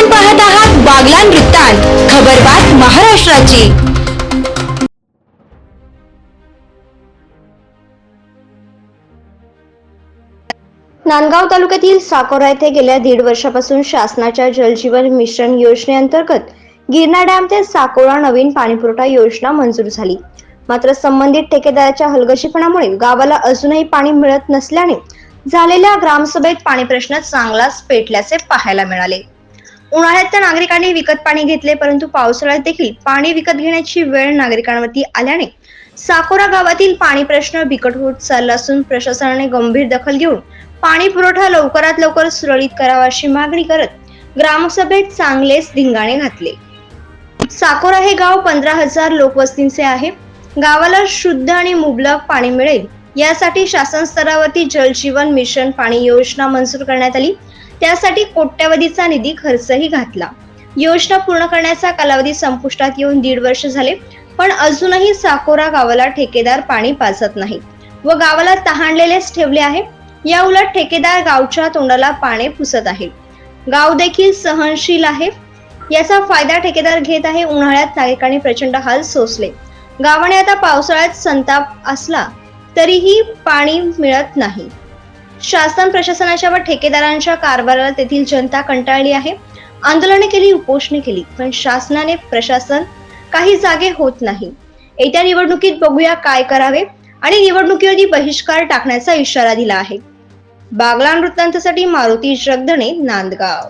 आपण पाहत आहात बागलान वृत्तांत. खबरबात महाराष्ट्राची. नांदगाव तालुक्यातील साकोरा येथे गेल्या दीड वर्षापासून शासनाच्या जलजीवन मिशन योजनेअंतर्गत गिरणा डॅम ते साकोरा नवीन पाणीपुरवठा योजना मंजूर झाली. मात्र संबंधित ठेकेदाराच्या हलगशीपणामुळे गावाला अजूनही पाणी मिळत नसल्याने झालेल्या ग्रामसभेत पाणी प्रश्न चांगलाच पेटल्याचे पाहायला मिळाले. उन्हाळ्यात तर नागरिकांनी विकत पाणी घेतले परंतु पावसाळ्यात देखील पाणी विकत घेण्याची वेळ नागरिकांवरती आल्याने साकोरा गावातील पाणी प्रश्न बिकट होत चालला असून प्रशासनाने गंभीर दखल घेऊन पाणी पुरवठा लवकरात लवकर सुरळीत करावा अशी मागणी करत ग्रामसभेत चांगलेच धिंगाणे घातले. साकोरा हे गाव पंधरा हजार लोकवस्तींचे आहे. गावाला शुद्ध आणि मुबलक पाणी मिळेल यासाठी शासन स्तरावरती जलजीवन मिशन पाणी योजना मंजूर करण्यात आली. त्यासाठी कोट्यवधीचा निधी खर्चही घातला. योजना पूर्ण करण्याचा कालावधी संपुष्टात येऊन दीड वर्ष झाले पण अजूनही साकोरा गावाला ठेकेदार पाणी पाजत नाही व गावाला तहानलेलेच ठेवले आहे. या उलट ठेकेदार गावच्या तोंडाला पाणी पुसत आहे. गाव देखील सहनशील आहे. याचा फायदा ठेकेदार घेत आहे. उन्हाळ्यात नागरिकांनी प्रचंड हाल सोसले. गावाने आता पावसाळ्यात संताप असला तरीही पाणी मिळत नाही. शासन प्रशासनाच्या व ठेकेदारांच्या कारभाराला तेथील जनता कंटाळली आहे. आंदोलने केली उपोषणे केली पण शासनाने प्रशासन काही जागे होत नाही. येत्या निवडणुकीत बघूया काय करावे आणि निवडणुकीवरती बहिष्कार टाकण्याचा इशारा दिला आहे. बागलान वृत्तांतासाठी मारुती जगधणे नांदगाव.